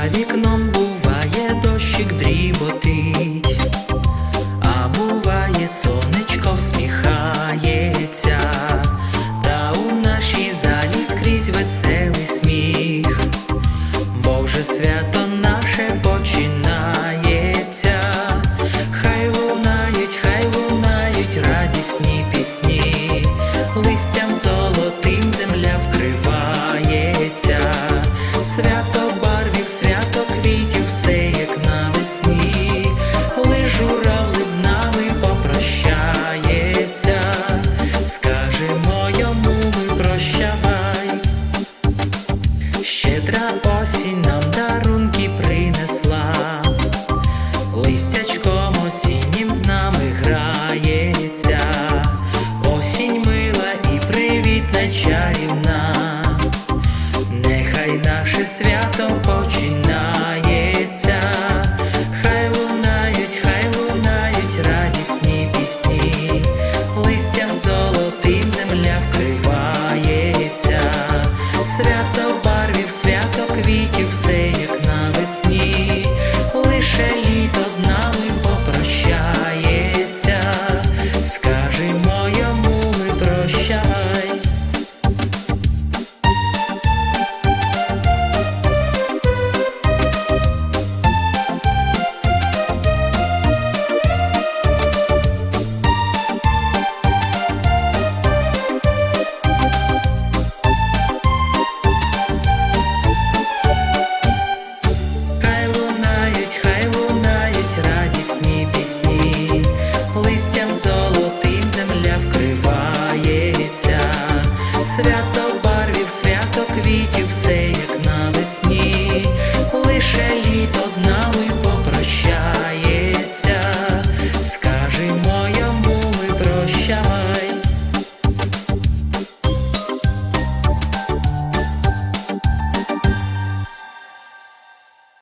За вікном буває дощик дріботить, а буває сонечко всміхається, та у нашій залі скрізь веселий сміх, Боже свято наше починається, хай лунають, хай лунають радісні пісні, листям золотим земля вкривається. Свято Щедра осінь нам дарунки принесла, листячком осіннім з нами грається, осінь мила і привітна чарів. співається, свято барвів, свято квітів, все.